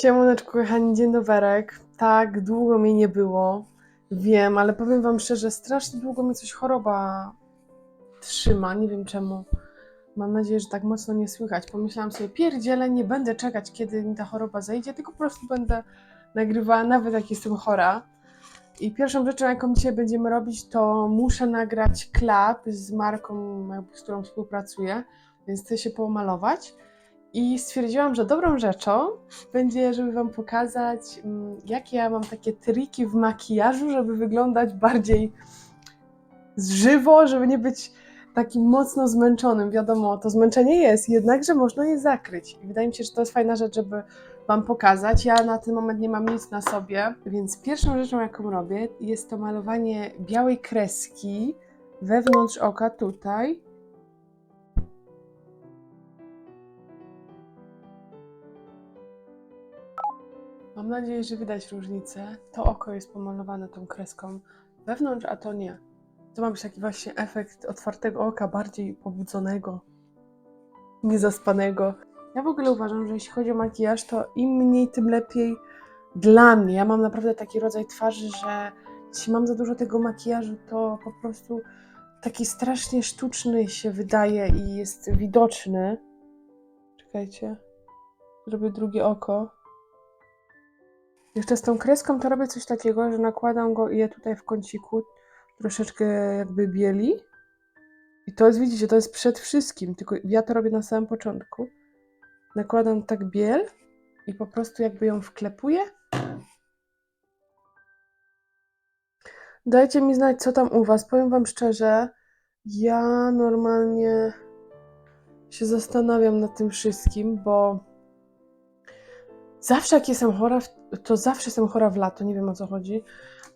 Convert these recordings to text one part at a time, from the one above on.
Siemoneczku, kochani, dzień doberek. Tak, długo mnie nie było. Wiem, ale powiem wam szczerze, strasznie długo mnie coś choroba trzyma. Nie wiem czemu. Mam nadzieję, że tak mocno nie słychać. Pomyślałam sobie, pierdziele, nie będę czekać, kiedy mi ta choroba zejdzie, tylko po prostu będę nagrywała, nawet jak jestem chora. I pierwszą rzeczą, jaką dzisiaj będziemy robić, to muszę nagrać klap z marką, z którą współpracuję, więc chcę się pomalować. I stwierdziłam, że dobrą rzeczą będzie, żeby Wam pokazać, mm, jakie ja mam takie triki w makijażu, żeby wyglądać bardziej żywo, żeby nie być takim mocno zmęczonym. Wiadomo, to zmęczenie jest, jednakże można je zakryć. I wydaje mi się, że to jest fajna rzecz, żeby Wam pokazać. Ja na ten moment nie mam nic na sobie, więc pierwszą rzeczą, jaką robię, jest to malowanie białej kreski wewnątrz oka tutaj. Mam nadzieję, że widać różnicę. To oko jest pomalowane tą kreską wewnątrz, a to nie. To ma być taki właśnie efekt otwartego oka, bardziej pobudzonego, niezaspanego. Ja w ogóle uważam, że jeśli chodzi o makijaż, to im mniej, tym lepiej dla mnie. Ja mam naprawdę taki rodzaj twarzy, że jeśli mam za dużo tego makijażu, to po prostu taki strasznie sztuczny się wydaje i jest widoczny. Czekajcie. Zrobię drugie oko. Jeszcze z tą kreską to robię coś takiego, że nakładam go i je tutaj w kąciku troszeczkę jakby bieli. I to jest, widzicie, to jest przed wszystkim, tylko ja to robię na samym początku. Nakładam tak biel i po prostu jakby ją wklepuję. Dajcie mi znać, co tam u Was. Powiem Wam szczerze, ja normalnie się zastanawiam nad tym wszystkim, bo zawsze jak jestem chora, to zawsze jestem chora w lato, nie wiem o co chodzi.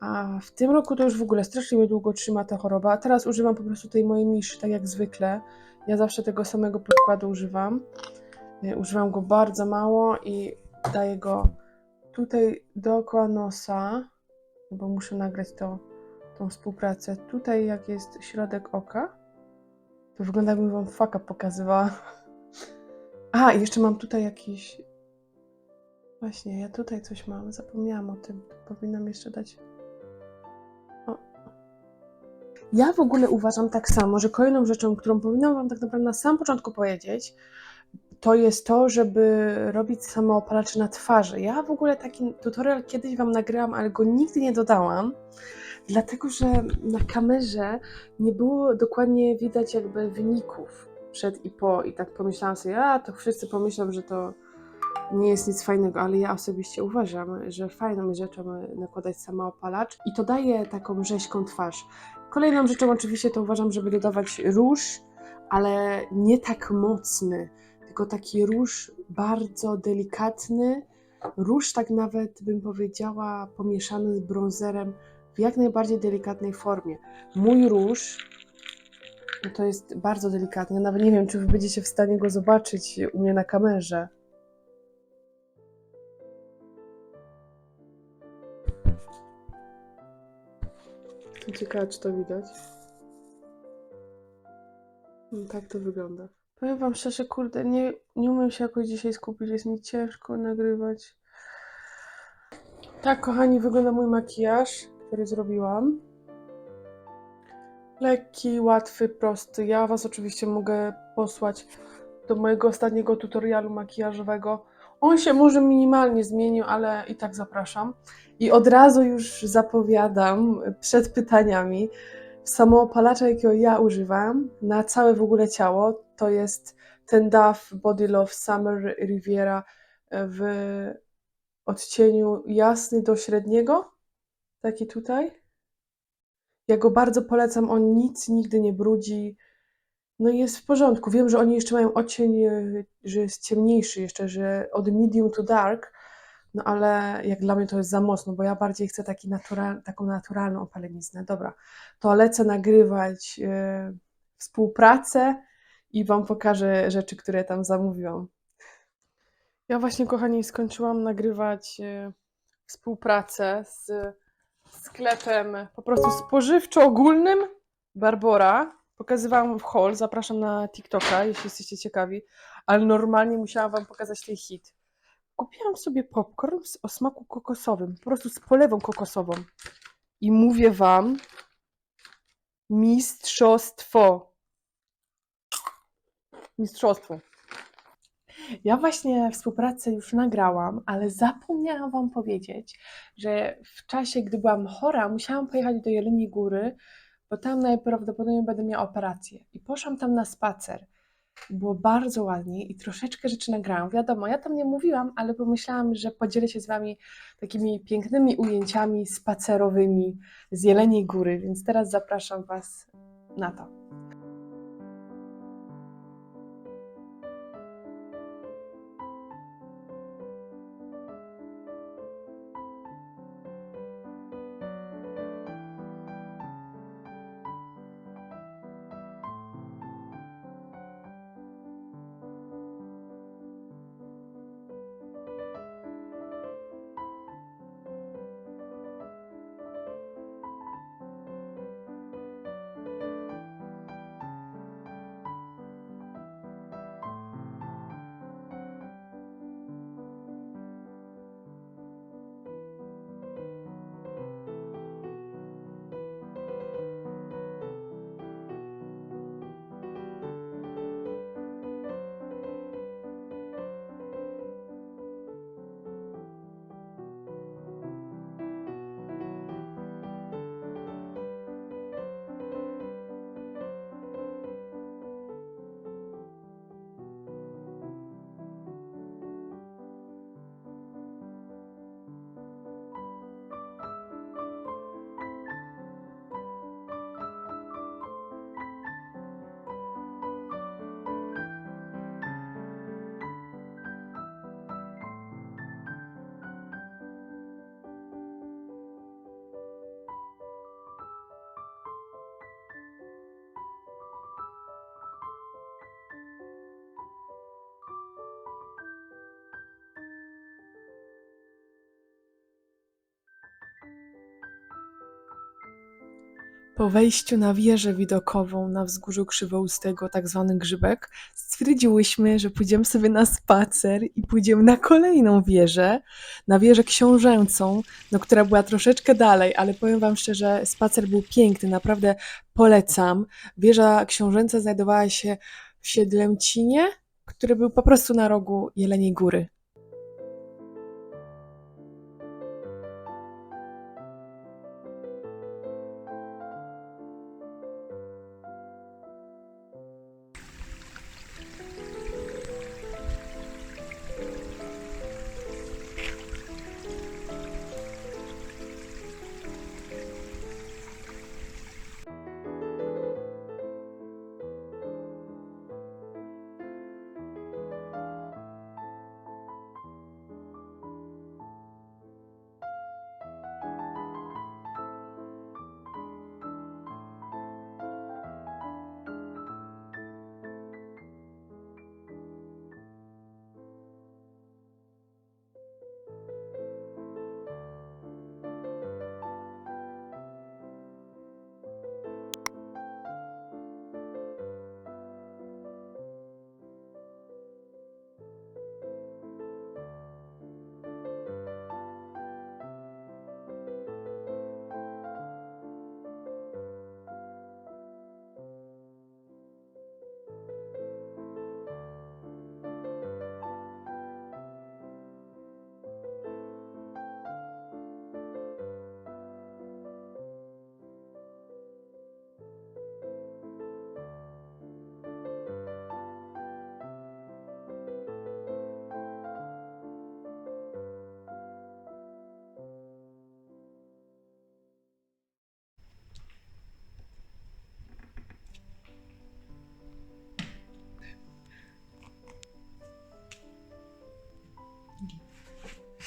A w tym roku to już w ogóle strasznie mnie długo trzyma ta choroba. Teraz używam po prostu tej mojej miszy, tak jak zwykle. Ja zawsze tego samego podkładu używam. E, Używam go bardzo mało i daję go tutaj dookoła nosa, bo muszę nagrać to, tą współpracę. Tutaj jak jest środek oka, to wygląda jakbym wam faka pokazywała. A, jeszcze mam tutaj jakiś... Właśnie, ja tutaj coś mam, zapomniałam o tym. Powinnam jeszcze dać o. Ja w ogóle uważam tak samo, że kolejną rzeczą, którą powinnam Wam tak naprawdę na samym początku powiedzieć, to jest to, żeby robić samoopalacze na twarzy. Ja w ogóle taki tutorial kiedyś Wam nagrałam, ale go nigdy nie dodałam, dlatego że na kamerze nie było dokładnie widać jakby wyników przed i po. I tak pomyślałam sobie, a to wszyscy pomyślą, że to nie jest nic fajnego, ale ja osobiście uważam, że fajną rzeczą nakładać samoopalacz i to daje taką rzeźką twarz. Kolejną rzeczą oczywiście to uważam, żeby dodawać róż, ale nie tak mocny, tylko taki róż bardzo delikatny, róż tak nawet bym powiedziała pomieszany z brązerem w jak najbardziej delikatnej formie. Mój róż no to jest bardzo delikatny, nawet nie wiem, czy wy będziecie w stanie go zobaczyć u mnie na kamerze. Ciekawe, czy to widać. No, tak to wygląda. Powiem wam szczerze, kurde, nie, nie umiem się jakoś dzisiaj skupić, jest mi ciężko nagrywać. Tak, kochani, wygląda mój makijaż, który zrobiłam. Lekki, łatwy, prosty. Ja was oczywiście mogę posłać do mojego ostatniego tutorialu makijażowego. On się może minimalnie zmienił, ale i tak zapraszam. I od razu już zapowiadam przed pytaniami samoopalacza, jakiego ja używam na całe w ogóle ciało. To jest ten Dove Body Love Summer Riviera w odcieniu jasny do średniego. Taki tutaj. Ja go bardzo polecam, on nic nigdy nie brudzi. No jest w porządku. Wiem, że oni jeszcze mają odcień, e, że jest ciemniejszy jeszcze, że od medium to dark, no ale jak dla mnie to jest za mocno, bo ja bardziej chcę taki natural, taką naturalną opaleniznę. Dobra, to lecę nagrywać e, współpracę i Wam pokażę rzeczy, które tam zamówiłam. Ja właśnie, kochani, skończyłam nagrywać e, współpracę z sklepem po prostu spożywczo-ogólnym Barbora. Pokazywałam w haul, zapraszam na TikToka, jeśli jesteście ciekawi, ale normalnie musiałam Wam pokazać ten hit. kupiłam sobie popcorn o smaku kokosowym, po prostu z polewą kokosową. I mówię wam, mistrzostwo. Mistrzostwo. Ja właśnie współpracę już nagrałam, ale zapomniałam Wam powiedzieć, że w czasie, gdy byłam chora, musiałam pojechać do Jeleniej Góry, bo tam najprawdopodobniej będę miała operację. I poszłam tam na spacer. Było bardzo ładnie i troszeczkę rzeczy nagrałam. Wiadomo, ja tam nie mówiłam, ale pomyślałam, że podzielę się z Wami takimi pięknymi ujęciami spacerowymi z Jeleniej Góry, więc teraz zapraszam Was na to. Po wejściu na wieżę widokową na wzgórzu Krzywoustego, tak zwany Grzybek, stwierdziłyśmy, że pójdziemy sobie na spacer i pójdziemy na kolejną wieżę, na wieżę książęcą, no, która była troszeczkę dalej, ale powiem Wam szczerze, spacer był piękny, naprawdę polecam. Wieża książęca znajdowała się w Siedlemcinie, który był po prostu na rogu Jeleniej Góry.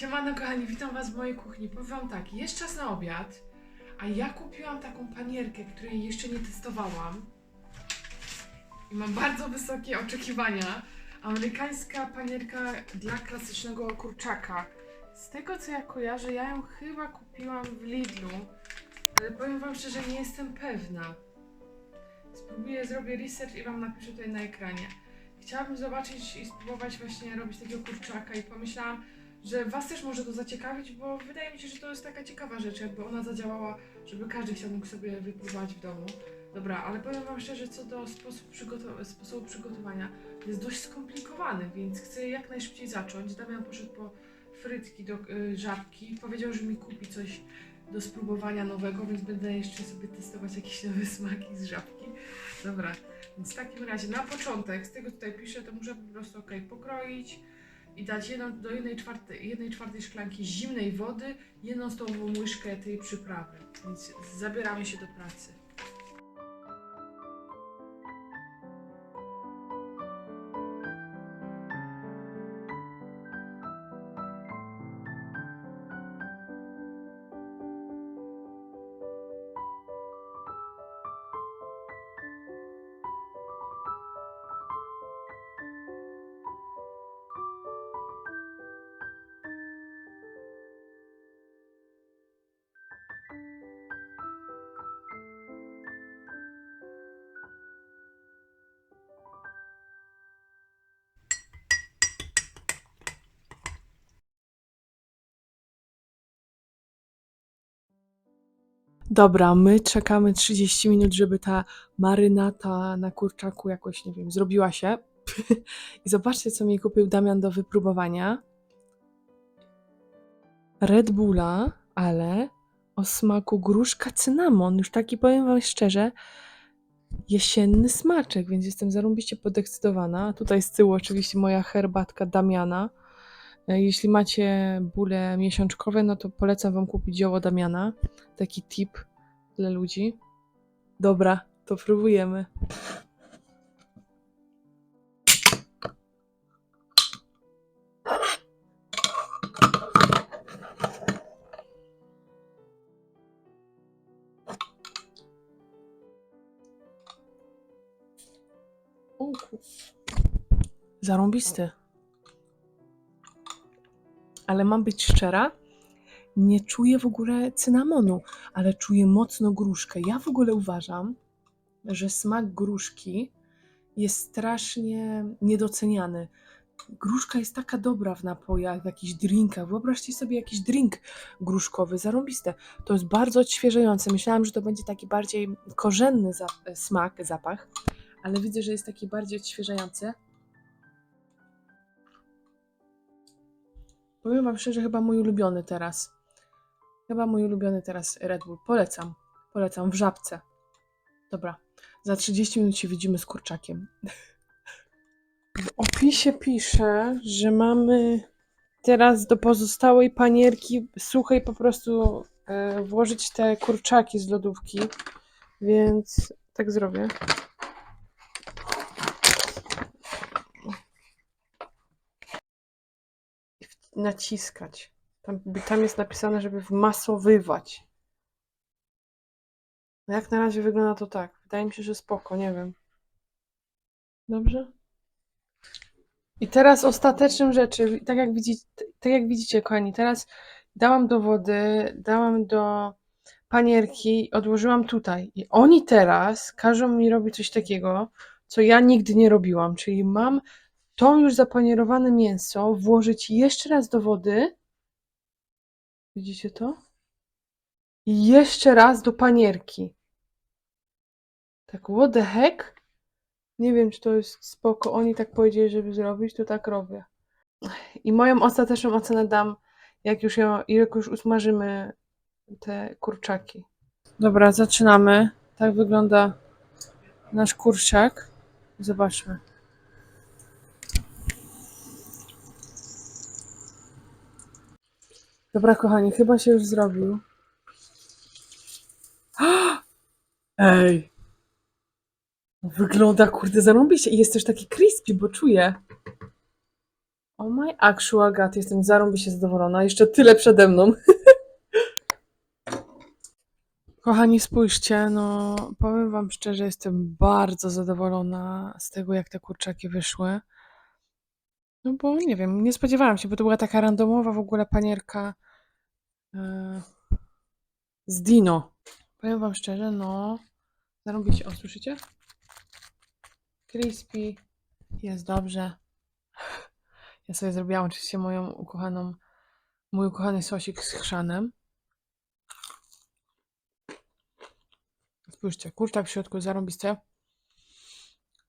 Siemano kochani, witam was w mojej kuchni. Powiem wam tak, jest czas na obiad, a ja kupiłam taką panierkę, której jeszcze nie testowałam. I mam bardzo wysokie oczekiwania. Amerykańska panierka dla klasycznego kurczaka. Z tego co ja kojarzę, ja ją chyba kupiłam w Lidlu, ale powiem wam szczerze, nie jestem pewna. Spróbuję, zrobię research i wam napiszę tutaj na ekranie. Chciałabym zobaczyć i spróbować właśnie robić takiego kurczaka i pomyślałam, że Was też może to zaciekawić, bo wydaje mi się, że to jest taka ciekawa rzecz, jakby ona zadziałała, żeby każdy chciał mógł sobie wypróbować w domu. Dobra, ale powiem Wam szczerze, co do sposób przygotow- sposobu przygotowania, jest dość skomplikowany, więc chcę jak najszybciej zacząć. Damian poszedł po frytki do y, żabki, powiedział, że mi kupi coś do spróbowania nowego, więc będę jeszcze sobie testować jakieś nowe smaki z żabki. Dobra, więc w takim razie na początek, z tego tutaj piszę, to muszę po prostu ok, pokroić i dać jedną, do jednej czwartej, jednej czwartej szklanki zimnej wody, jedną stołową łyżkę tej przyprawy. Więc zabieramy się do pracy. Dobra, my czekamy 30 minut, żeby ta marynata na kurczaku jakoś, nie wiem, zrobiła się. I zobaczcie, co mi kupił Damian do wypróbowania. Red Bulla, ale o smaku gruszka cynamon. Już taki, powiem wam szczerze, jesienny smaczek, więc jestem zarąbiście podekscytowana. Tutaj z tyłu oczywiście moja herbatka Damiana. E, Jeśli macie bóle miesiączkowe, no to polecam wam kupić zioło Damiana. Taki tip dla ludzi. Dobra, to próbujemy. Zarąbisty. Ale mam być szczera, nie czuję w ogóle cynamonu, ale czuję mocno gruszkę. Ja w ogóle uważam, że smak gruszki jest strasznie niedoceniany. Gruszka jest taka dobra w napojach, w jakichś drinkach. Wyobraźcie sobie jakiś drink gruszkowy, zarąbiste. To jest bardzo odświeżające. Myślałam, że to będzie taki bardziej korzenny za- smak, zapach, ale widzę, że jest taki bardziej odświeżający. Powiem wam szczerze, chyba mój ulubiony teraz. Chyba mój ulubiony teraz Red Bull. Polecam. Polecam w żabce. Dobra. Za 30 minut się widzimy z kurczakiem. W opisie pisze, że mamy teraz do pozostałej panierki suchej po prostu e, włożyć te kurczaki z lodówki. Więc tak zrobię. I w- Naciskać. Tam, tam jest napisane, żeby wmasowywać. No jak na razie wygląda to tak. Wydaje mi się, że spoko, nie wiem. Dobrze? I teraz ostateczną rzeczy, tak jak, widzicie, tak jak widzicie, kochani, teraz dałam do wody, dałam do panierki, i odłożyłam tutaj. I oni teraz każą mi robić coś takiego, co ja nigdy nie robiłam, czyli mam to już zapanierowane mięso włożyć jeszcze raz do wody. Widzicie to? I jeszcze raz do panierki. Tak, what the heck? Nie wiem, czy to jest spoko. Oni tak powiedzieli, żeby zrobić, to tak robię. I moją ostateczną ocenę dam, jak już, ją, jak już usmażymy te kurczaki. Dobra, zaczynamy. Tak wygląda nasz kurczak. Zobaczmy. Dobra, kochani, chyba się już zrobił. Ej! Wygląda kurde zarąbiście i jest też taki crispy, bo czuję. Oh my actual god, jestem zarąbiście zadowolona. Jeszcze tyle przede mną. Kochani, spójrzcie, no powiem wam szczerze, jestem bardzo zadowolona z tego, jak te kurczaki wyszły. No bo nie wiem, nie spodziewałam się, bo to była taka randomowa w ogóle panierka e, z Dino. Powiem wam szczerze, no zarąbiście. O, słyszycie? Crispy, jest dobrze. Ja sobie zrobiłam oczywiście moją ukochaną Mój ukochany sosik z chrzanem. Spójrzcie, kurczak w środku zarąbiste.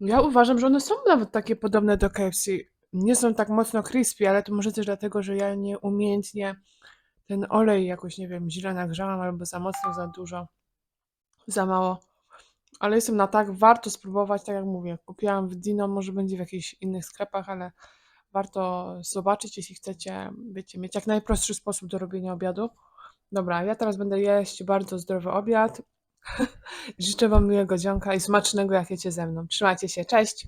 Ja uważam, że one są nawet takie podobne do KFC. Nie są tak mocno crispy, ale to może też dlatego, że ja nieumiejętnie ten olej jakoś, nie wiem, źle nagrzałam albo za mocno, za dużo, za mało. Ale jestem na tak, warto spróbować, tak jak mówię. Kupiłam w Dino, może będzie w jakichś innych sklepach, ale warto zobaczyć, jeśli chcecie, wiecie, mieć jak najprostszy sposób do robienia obiadu. Dobra, ja teraz będę jeść bardzo zdrowy obiad. Życzę Wam miłego dzionka i smacznego, jak jecie ze mną. Trzymajcie się, cześć!